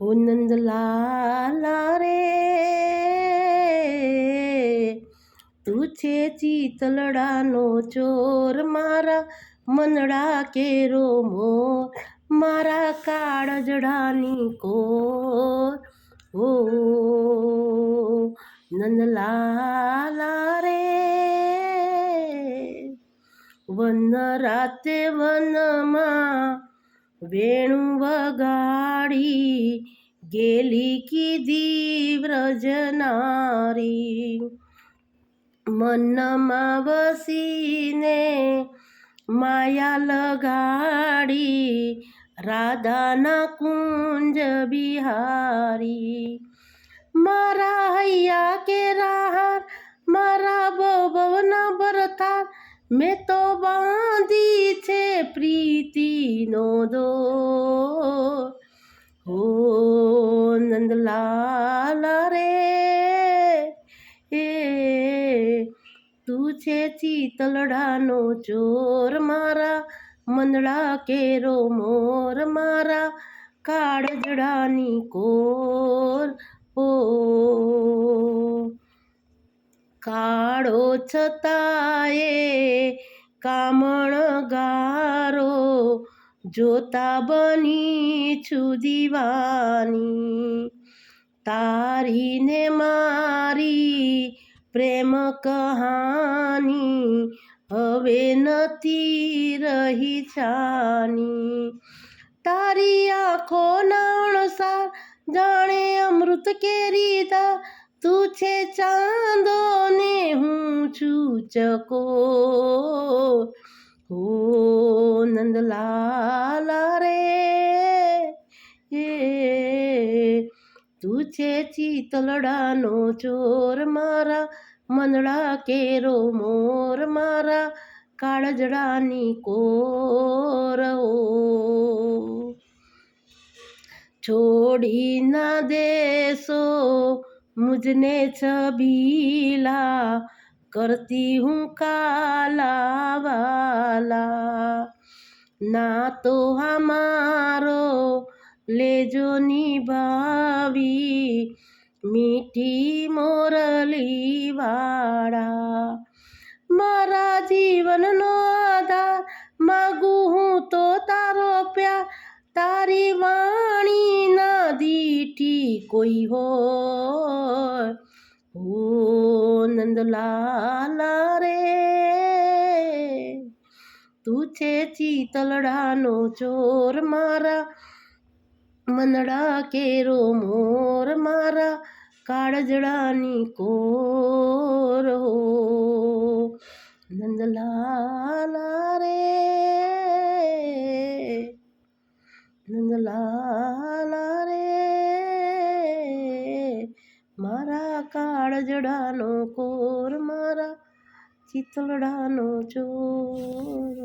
ઓ નંદલાલા રે તું છે ચીતલડાનો ચોર મારા મનડા કેરો મોર મારા કાળજડાની કોર ઓ નંદલાલા રે વન રાતે વનમાં વેણુ વગાડી ગેલી કીધી વ્રજનારી. મનમાં વસીને માયા લગાડી રાધાના કુંજ બિહારી. મારા હૈયા કે રાહાર, મારા બહુના ભરતાર મેં તો બાંધી છે પ્રીતિનો દો નંદલાલ રે એ તું છે ચીતલડાનો ચોર મારા મંદડા કેરો મોર મારા કાળજડાની કોર ઓ કાળો છતાંય કામણ ગારો જોતા બની છું દીવાની. તારીને મારી પ્રેમ કહાની, હવે નથી રહી છાની. તારી આંખો નાણસાર જાણે અમૃત કેરી દા. તું છે ચાંદો ને હું છું ચકો. હો નંદલાલ રે તું છે ચિતલડાનો ચોર મારા મંદડા કેરો મોર મારા કાળજડાની કોર છોડી ના દેસો મુજને છબીલા કરતી હું કાલા વાલા ના તો હમારો લેજો નિભાવી મીઠી મોરલી વાળા મારા જીવનનો આધાર માગું હું તો તારો પ્યાર. તારી વાણી ના દીઠી કોઈ હો ઓ નંદલાલ રે તું છે ચીતલડાનો ચોર મારા, મનડા કેરો મોર મારા, કાળજડાની કોર હો. નંદલાલા રે નંદલાલા રે, મારા કાળજડાનો કોર મારા ચિતલડાનો ચોર